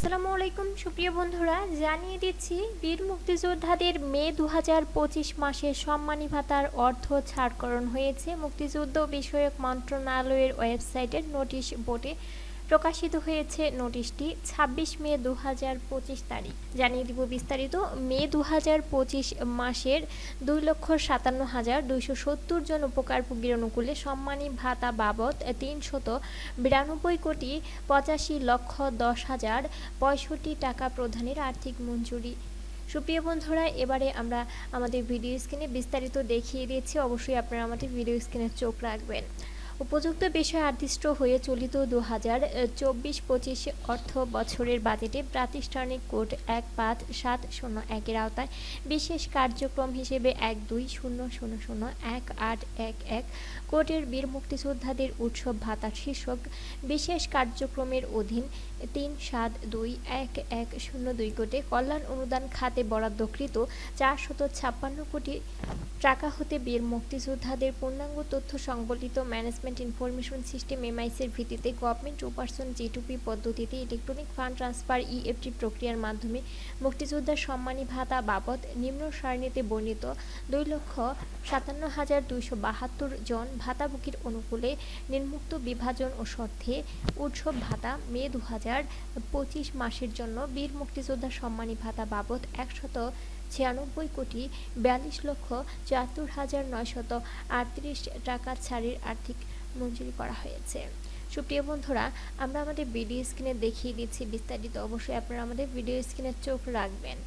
আসসালামু আলাইকুম, সুপ্রিয় বন্ধুরা, জানিয়ে দিচ্ছি বীর মুক্তিযোদ্ধাদের মে দু হাজার পঁচিশ মাসে সম্মানী ভাতার অর্থ ছাড়করণ হয়েছে। মুক্তিযুদ্ধ বিষয়ক মন্ত্রণালয়ের ওয়েবসাইটের নোটিশ বোর্ডে প্রকাশিত হয়েছে নোটিশটি ছাব্বিশ মে দু পঁচিশ তারিখ। জানিয়ে দিব বিস্তারিত, মে দু পঁচিশ মাসের দুই লক্ষ সাতান্ন হাজার দুইশো সত্তর জন উপকার উপকারভোগীর অনুকূলে সম্মানী ভাতা বাবদ তিনশত বিরানব্বই কোটি পঁচাশি লক্ষ দশ হাজার পঁয়ষট্টি টাকা প্রদানের আর্থিক মঞ্জুরি। সুপ্রিয় বন্ধুরা, এবারে আমরা আমাদের ভিডিও স্ক্রিনে বিস্তারিত দেখিয়ে দিয়েছি। অবশ্যই আপনারা আমাদের ভিডিও স্ক্রিনে চোখ রাখবেন। উপযুক্ত বিষয় আদিষ্ট হয়ে চলিত দু হাজার চব্বিশ পঁচিশ অর্থ বছরের বাজেটে প্রাতিষ্ঠানিক কোড এক পাঁচ সাত শূন্য একের আওতায় বিশেষ কার্যক্রম হিসেবে এক দুই শূন্য শূন্য শূন্য এক আট এক এক কোটের বীর মুক্তিযোদ্ধাদের উৎসব ভাতা শীর্ষক বিশেষ কার্যক্রমের অধীন তিন সাত দুই এক এক শূন্য দুই কোটে কল্যাণ অনুদান খাতে বরাদ্দকৃত চারশত ছাপ্পান্ন কোটি টাকা হতে বীর মুক্তিযোদ্ধাদের পূর্ণাঙ্গ তথ্য সংবলিত ম্যানেজমেন্ট ইনফরমেশন সিস্টেম এমআইসির ভিত্তিতে গভর্নমেন্ট টু পার্সেন্ট জিটুপি পদ্ধতিতে ইলেকট্রনিক ফান্ড ট্রান্সফার ইএফটি প্রক্রিয়ার মাধ্যমে মুক্তিযোদ্ধার সম্মানী ভাতা বাবদ নিম্ন সারণীতে বর্ণিত দুই লক্ষ সাতান্ন হাজার দুইশো বাহাত্তর জন ভাতাভোগীর অনুকূলে নিম্মুক্ত বিভাজন ও শর্তে উৎসব ভাতা মে দু হাজার পঁচিশ মাসের জন্য বীর মুক্তিযোদ্ধা সম্মানী ভাতা বাবদ একশত ছিয়ানব্বই কোটি বিয়াল্লিশ লক্ষ চুয়াত্তর হাজার নয়শত আটত্রিশ টাকা ছাড়ির আর্থিক মঞ্জুরি করা হয়েছে। সুপ্রিয় বন্ধুরা, আমরা আমাদের ভিডিও স্ক্রিনে দেখিয়ে দিচ্ছি বিস্তারিত। অবশ্যই আপনারা আমাদের ভিডিও স্ক্রিনে চোখ রাখবেন।